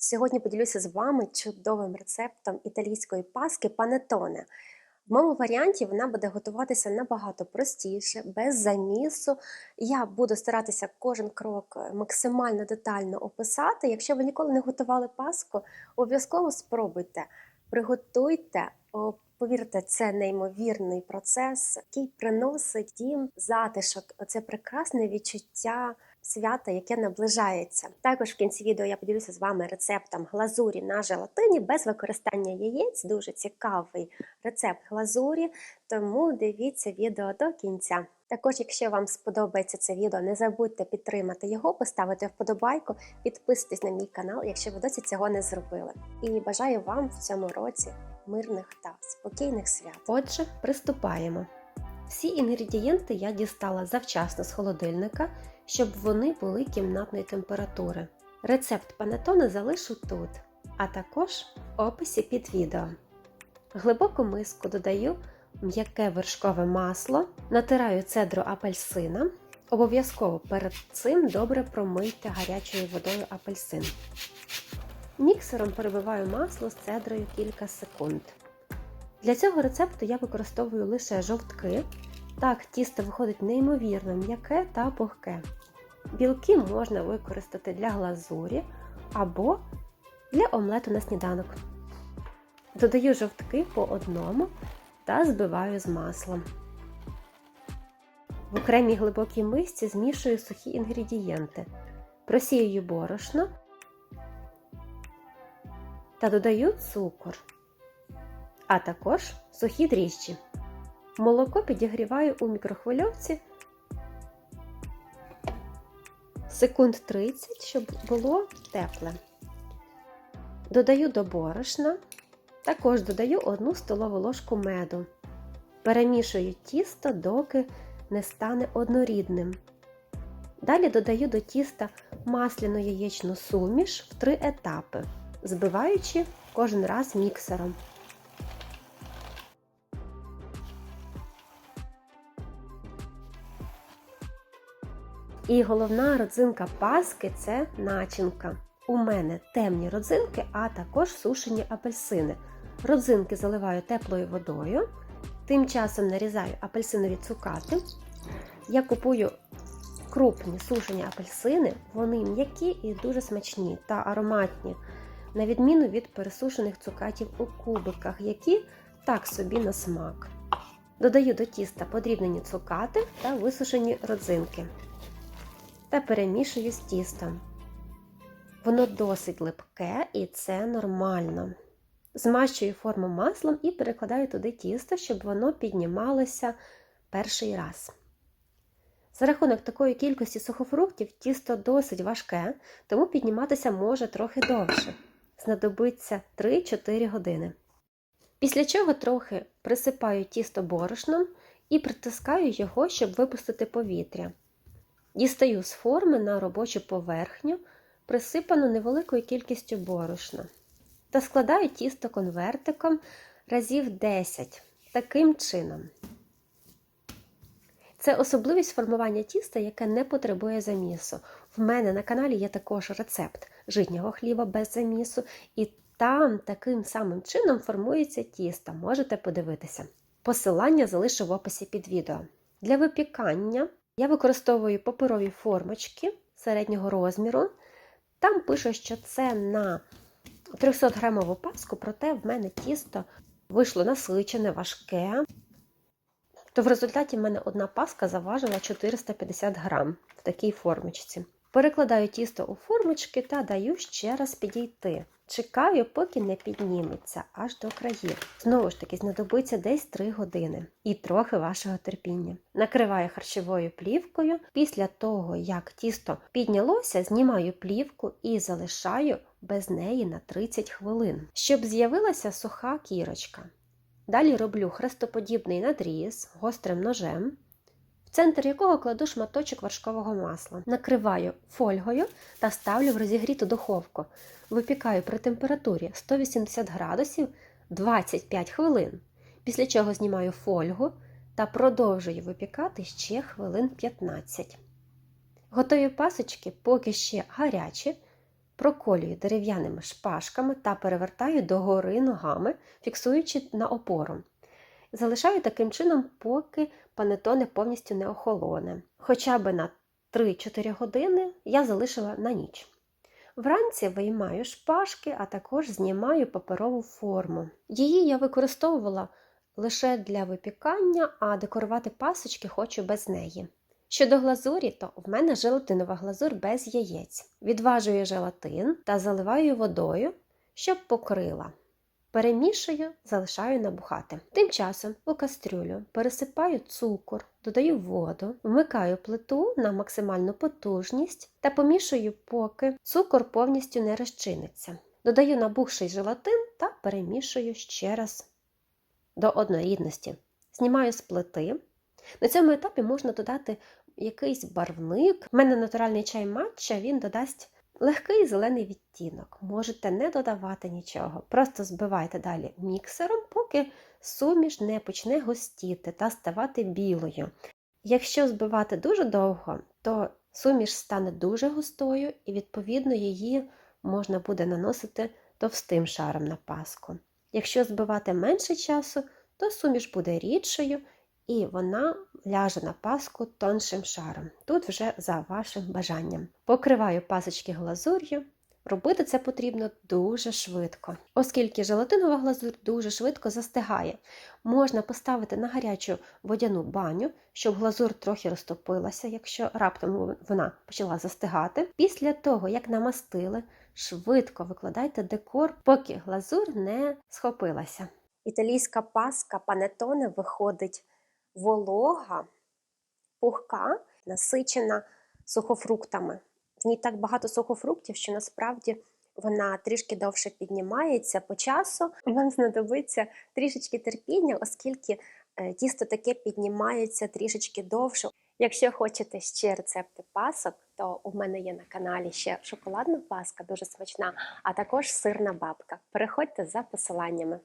Сьогодні поділюся з вами чудовим рецептом італійської паски панетоне. В моєму варіанті вона буде готуватися набагато простіше, без замісу. Я буду старатися кожен крок е, максимально детально описати. Якщо ви ніколи не готували паску, обов'язково спробуйте, приготуйте. Повірте, це неймовірний процес, який приносить дім затишок. Оце прекрасне відчуття свята, яке наближається. Також в кінці відео я поділюся з вами рецептом глазурі на желатині без використання яєць. Дуже цікавий рецепт глазурі, тому дивіться відео до кінця. Також, якщо вам сподобається це відео, не забудьте підтримати його, поставити вподобайку, підписуйтесь на мій канал, якщо ви досі цього не зробили. І бажаю вам в цьому році мирних та спокійних свят. Отже, приступаємо. Всі інгредієнти я дістала завчасно з холодильника, щоб вони були кімнатної температури. Рецепт панетоне залишу тут, а також в описі під відео. Глибоку миску додаю м'яке вершкове масло, натираю цедру апельсина. Обов'язково перед цим добре промийте гарячою водою апельсин. Міксером перебиваю масло з цедрою кілька секунд. Для цього рецепту я використовую лише жовтки. Так, тісто виходить неймовірно м'яке та пухке. Білки можна використати для глазурі або для омлету на сніданок. Додаю жовтки по одному та збиваю з маслом. В окремій глибокій мисці змішую сухі інгредієнти, просіюю борошно та додаю цукор, а також сухі дріжджі. Молоко підігріваю у мікрохвильовці секунд 30, щоб було тепле. Додаю до борошна, також додаю 1 столову ложку меду. Перемішую тісто, доки не стане однорідним. Далі додаю до тіста масляну яєчну суміш в три етапи, збиваючи кожен раз міксером. І головна родзинка паски це начинка. У мене темні родзинки, а також сушені апельсини. Родзинки заливаю теплою водою, тим часом нарізаю апельсинові цукати. Я купую крупні сушені апельсини, вони м'які і дуже смачні та ароматні, на відміну від пересушених цукатів у кубиках, які так собі на смак. Додаю до тіста подрібнені цукати та висушені родзинки та перемішую з тістом. Воно досить липке і це нормально. Змащую форму маслом і перекладаю туди тісто, щоб воно піднімалося перший раз. За рахунок такої кількості сухофруктів тісто досить важке, тому підніматися може трохи довше. Знадобиться 3-4 години. Після чого трохи присипаю тісто борошном і притискаю його, щоб випустити повітря. Дістаю з форми на робочу поверхню, присипану невеликою кількістю борошна, та складаю тісто конвертиком разів 10 таким чином. Це особливість формування тіста, яке не потребує замісу. В мене на каналі є також рецепт житнього хліба без замісу, і там таким самим чином формується тісто. Можете подивитися. Посилання залишу в описі під відео. Для випікання я використовую паперові формочки середнього розміру. Там пишу, що це на 300 грамову паску, проте в мене тісто вийшло насичене, важке. То в результаті в мене одна паска заважила 450 грам в такій формочці. Перекладаю тісто у формочки та даю ще раз підійти. Чекаю, поки не підніметься аж до країв. Знову ж таки, знадобиться десь 3 години і трохи вашого терпіння. Накриваю харчовою плівкою. Після того, як тісто піднялося, знімаю плівку і залишаю без неї на 30 хвилин, щоб з'явилася суха кірочка. Далі роблю хрестоподібний надріз гострим ножем в центр якого кладу шматочок вершкового масла. Накриваю фольгою та ставлю в розігріту духовку. Випікаю при температурі 180 градусів 25 хвилин, після чого знімаю фольгу та продовжую випікати ще хвилин 15. Готові пасочки, поки ще гарячі, проколюю дерев'яними шпажками та перевертаю догори ногами, фіксуючи на опору. Залишаю таким чином, поки панетоне повністю не охолоне. Хоча б на 3-4 години я залишила на ніч. Вранці виймаю шпажки, а також знімаю паперову форму. Її я використовувала лише для випікання, а декорувати пасочки хочу без неї. Щодо глазурі, то в мене желатинова глазур без яєць. Відважую желатин та заливаю водою, щоб покрила. Перемішую, залишаю набухати. Тим часом у кастрюлю пересипаю цукор, додаю воду, вмикаю плиту на максимальну потужність та помішую, поки цукор повністю не розчиниться. Додаю набухший желатин та перемішую ще раз до однорідності. Знімаю з плити. На цьому етапі можна додати якийсь барвник. У мене натуральний чай матча, він додасть легкий зелений відтінок. Можете не додавати нічого. Просто збивайте далі міксером, поки суміш не почне густіти та ставати білою. Якщо збивати дуже довго, то суміш стане дуже густою і, відповідно, її можна буде наносити товстим шаром на паску. Якщо збивати менше часу, то суміш буде рідшою і вона ляже на паску тоншим шаром. Тут вже за вашим бажанням. Покриваю пасочки глазур'ю. Робити це потрібно дуже швидко, оскільки желатинова глазурь дуже швидко застигає. Можна поставити на гарячу водяну баню, щоб глазур трохи розтопилася, якщо раптом вона почала застигати. Після того, як намастили, швидко викладайте декор, поки глазур не схопилася. Італійська паска панетоне виходить волога, пухка, насичена сухофруктами. В ній так багато сухофруктів, що насправді вона трішки довше піднімається по часу. Вам знадобиться трішечки терпіння, оскільки е, тісто таке піднімається трішечки довше. Якщо хочете ще рецепти пасок, то у мене є на каналі ще шоколадна паска, дуже смачна, а також сирна бабка. Переходьте за посиланнями.